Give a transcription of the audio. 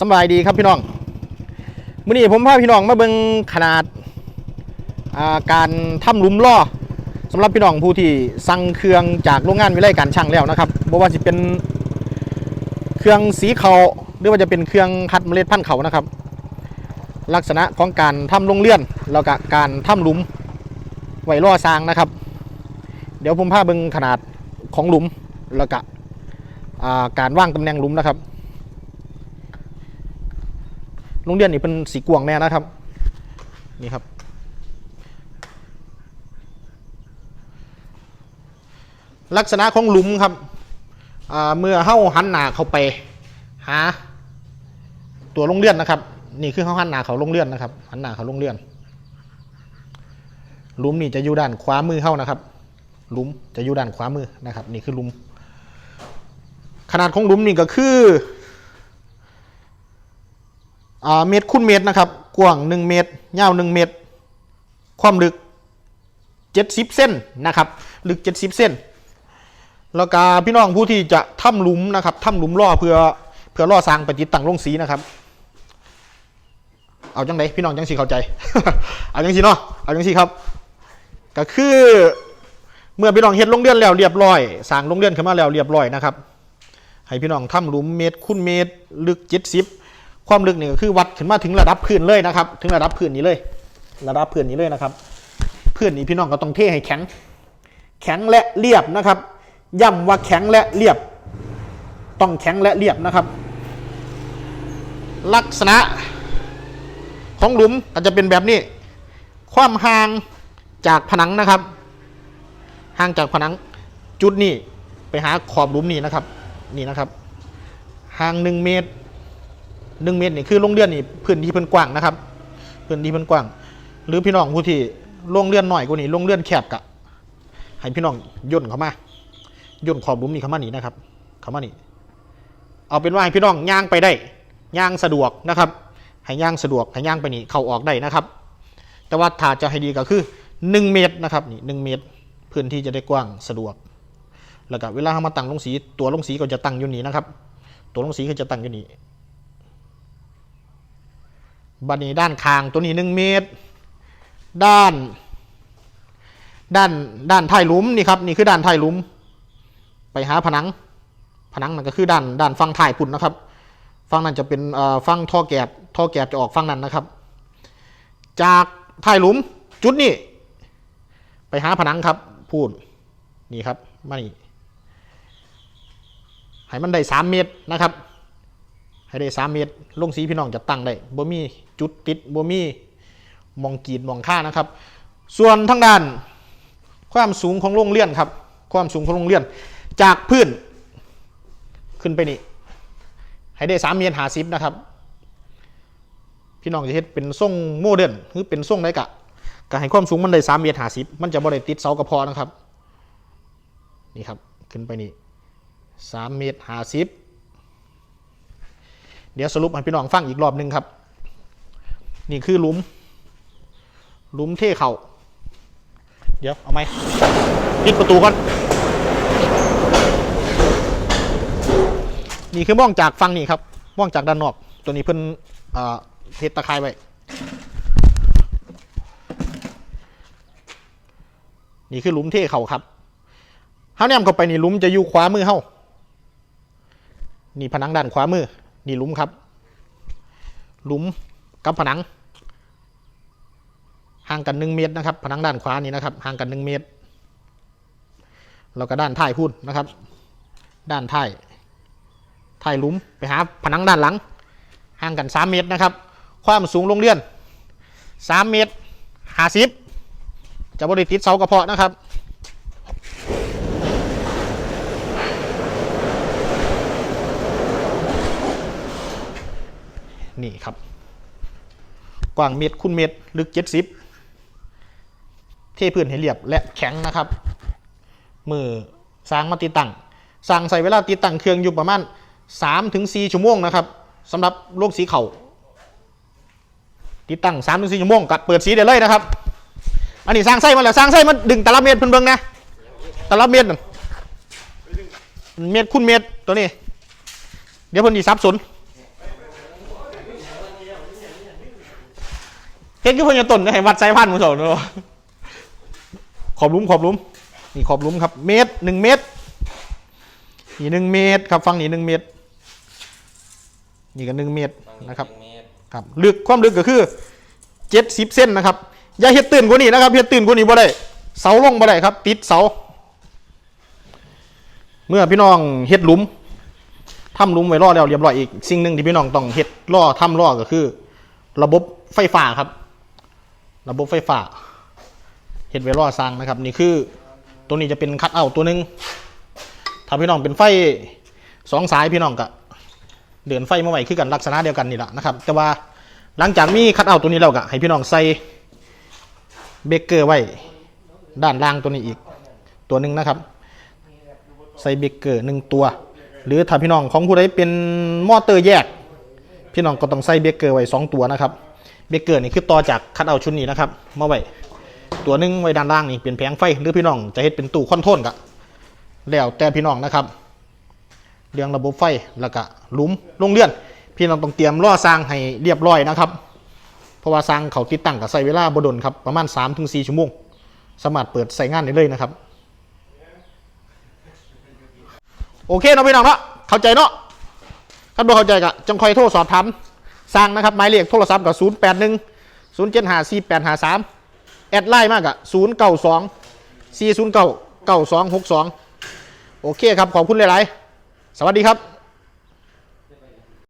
สบายดีครับพี่น้องมื่อนี้ผมพาพี่น้องมาเบิ่งขนาดาการทำหลุมล่อสำหรับพี่น้องผู้ที่สั่งเครื่องจากโรงงานวิไลการช่างแล้วนะครับบ่ว่าจะเป็นเครื่องสีเขาหรือว่าจะเป็นเครื่องคัดเมล็ดพันธุ์เขานะครับ ลักษณะของการทำลงเลื่อนแล้วก็การทำหลุมไว้ล่อสร้างนะครับ เดี๋ยวผมพาเบิ่งขนาดของหลุมแล้วก็การว่างตำแหน่งหลุมนะครับ โรงเรียนนี่เป็นสีกวางแน่นะครับ นี่ครับ ลักษณะของหลุมครับเมื่อเข้าหันหน้าเข้าไปหาตัวโรงเรียนนะครับ นี่คือเขาหันหน้าเขาโรงเรียนนะครับหันหน้าเขาโรงเรียนหลุมนี่จะอยู่ด้านขวามือเข้านะครับหลุมจะอยู่ด้านขวามือนะครับ นี่คือหลุม ขนาดของหลุมนี่ก็คือ เมตรคูณเมตรนะครับ กว้าง 1 เมตร ยาว 1 เมตร ความลึก 70 เส้นนะครับ ลึก 70 เส้น แล้วก็พี่น้องผู้ที่จะทำหลุมนะครับทำหลุมล่อเพื่อเพื่อล่อสร้างไปติดตั้งลงสีนะครับ เอาจังไดพี่น้องจังสีเข้าใจ เอาจังสีเนาะ เอาจังสีครับ ก็คือเมื่อพี่น้องเฮ็ดโรงเรือนแล้วเรียบร้อยสร้างโรงเรือนขึ้นมาแล้วเรียบร้อยนะครับ ให้พี่น้องทำหลุมเมตรคูณเมตร ลึก 70 ความลึกนี่ก็คือวัดขึ้นมาถึงระดับพื้นเลยนะครับ ถึงระดับพื้นนี้เลย ระดับพื้นนี้เลยนะครับพื้นนี้พี่น้องก็ต้องเทให้แข็ง แข็งและเรียบนะครับ ย้ำว่าแข็งและเรียบ ต้องแข็งและเรียบนะครับ ลักษณะของหลุมอาจจะเป็นแบบนี้ ความห่างจากผนังนะครับ ห่างจากผนังจุดนี้ไปหาขอบหลุมนี่นะครับ นี่นะครับ ห่างหนึ่งเมตร หนึ่งเมตรนี่คือโรงเรือนนี่พื้นที่เพิ่นกว้างนะครับพื้นที่เพิ่นกว้าง หรือพี่น้องผู้ที่โรงเรือนหน่อยกว่านี้โรงเรือนแคบกะให้พี่น้องย่นเข้ามาย่นขอบลุมนี่เข้ามานี่นะครับ เข้ามานี่เอาเป็นว่าให้พี่น้องย่างไปได้ย่างสะดวกนะครับให้ย่างสะดวกให้ย่างไปนี่เข้าออกได้นะครับ แต่ว่าถ้าจะให้ดีก็คือ 1 เมตรนะครับนี่หเมตรพื้นที่จะได้กว้างสะดวก แล้วก็เวลาเรามาตั้งลงสีตัวลงสีก็จะตั้งอยู่นี่นะครับ ตัวลงสีก็จะตั้งอยู่นี่ บันนี้ด้านคางตัวนี้หนึ่งเมตร ด้าน ด้านด้านท้ายลุมนี่ครับนี่คือด้านท้ายลุม ไปหาผนัง ผนังนั่นก็คือด้านด้านฝั่งท้ายพุ่นนะครับฝั่งนั้นจะเป็นเอ่อฝั่งท่อแกบท่อแกบจะออกฝั่งนั้นนะครับ จากท้ายลุมจุดนี้ไปหาผนังครับ พูดนี่ครับมานี่ให้มันได้สามเมตรนะครับ ให้ได้สามเมตรลงสีพี่น้องจะตั้งได้บ่มีจุดติดบ่มีมองกีดมองค่านะครับ ส่วนทางด้าน ความสูงของโรงเรียนครับ ความสูงของโรงเรียนจากพื้น ขึ้นไปนี่ให้ได้สามเมตรหาสิบนะครับ พี่น้องจะเฮ็ดเป็นทรงโมเดิร์นหรือเป็นทรงไรกะก็ให้ความสูงมันได้สามเมตรหาสิบมันจะบ่ได้ติดเสากระพอนะครับ นี่ครับ ขึ้นไปนี่สามเมตรหาสิบ เดี๋ยวสรุปให้พี่น้องฟังอีกรอบหนึ่งครับ นี่คือหลุมหลุมเท่เขาเดี๋ยว เอาไหมปิดประตูก่อน นี่คือมองจากฟังนี่ครับมองจากด้านนอก ตัวนี้เพิ่นเอ่อเทตะไคร้ไว้ นี่คือหลุมเท่เขาครับเฮาแนมเข้าไปนี่หลุมจะอยู่ขวามือเฮานี่ผนังด้านขวามือ นี่หลุมครับ หลุมกับผนัง ห่างกันหนึ่งเมตรนะครับ ผนังด้านขวานี่นะครับ ห่างกันหนึ่งเมตร แล้วก็ด้านท้ายพูดนนะครับ ด้านท้ายท้ายหลุมไปหาผนังด้านหลัง ห่างกันสามเมตรนะครับ ความสูงโรงเรียนสามเมตรห้าสิบจะบริติดเสากระเพาะนะครับ ครับ กว้างเมตรคูณเมตรลึกเจ็ดสิบเทพื้นให้เรียบและแข็งนะครับ มือสร้างมาติดตั้งสร้างใส่เวลาติดตั้งเครื่องอยู่ประมาณ3ถึง4ชั่วโมงนะครับสำหรับโลกสีเขาติดตั้ง3ถึง4ชั่วโมงกับเปิดสีได้เลยนะครับ อันนี้สร้างไส้มาแล้วสร้างไส้มาดึงตลับเมตรเพิ่นเบิ่งนะตลับเมตรเมตรคูณเมตรตัวนี้ เดี๋ยวเพิ่นสิสับสน เฮ็ดคือพญาต้นให้วัดสายพันธุ์มึงสองเนาะขอบหลุมขอบหลุมนี่ขอบหลุมครับ เมตรหนึ่งเมตรนี่หนึ่งเมตรครับฟังนี่หนึ่งเมตร นี่ก็หนึ่งเมตรนะครับเมตรครับลึกความลึกก็คือเจ็ดสิบเส้นนะครับอย่าเฮ็ดตื่นกว่านี้นะครับเฮ็ดตื่นกว่านี้บ่ได้เสาลงบ่ได้ครับ ติดเสา เมื่อพี่น้องเฮ็ดหลุมทำหลุมไว้รอแล้วเรียบร้อยอีกสิ่งหนึ่งที่พี่น้องต้องเฮ็ดล่อทำล่อก็คือ ระบบไฟฟ้าครับ ระบบไฟฟ้าเฮ็ดไว้ล่อสร้างนะครับ นี่คือตัวนี้จะเป็นคัดเอาตัวหนึงถ้าพี่น้องเป็นไฟสองสายพี่น้องก็เดินไฟมาไว้คือกันลักษณะเดียวกันนี่แหละนะครับ แต่ว่าหลังจากมีคัดเอาตัวนี้แล้วก็ให้พี่น้องใส่เบเกอร์ไว้ด้านล่างตัวนี้อีกตัวหนึ่งนะครับ ใส่เบเกอร์หนึ่งตัว หรือถ้าพี่น้องของผู้ใดเป็นมอเตอร์แยก พี่น้องก็ต้องใส่เบเกอร์ไว้สองตัวนะครับ เบเกอร์นี่คือต่อจากคัดเอาชุดนี้นะครับมาไว้ตัวหนึงไว้ด้านล่างนี่เป็นแผงไฟหรือพี่น้องจะเฮ็ดเป็นตู้คอนโทรลก็แล้วแต่พี่น้องนะครับเรื่องระบบไฟแล้วก็ลุมลงเลื่อน พี่น้องต้องเตรียมล่อสร้างให้เรียบร้อยนะครับ เพราะว่าสร้างเขาติดตั้งกับใส่เวลาบดนครับประมาณ3-4ชั่วโมงสามารถเปิดใส่งานได้เลยนะครับ โอเคเนาะพี่น้องเนาะเข้าใจเนาะถ้าบ่เข้าใจก็จงคอยโทรสอบถาม สร้างนะครับหมายเลขโทรศัพท์กับ0 8 1 0 7 5 4 8 5 3 แอดไลน์มากอะ0 9 2 4 0 9 9 2 6 2 โอเคครับ ขอบคุณหลาย ๆ สวัสดีครับ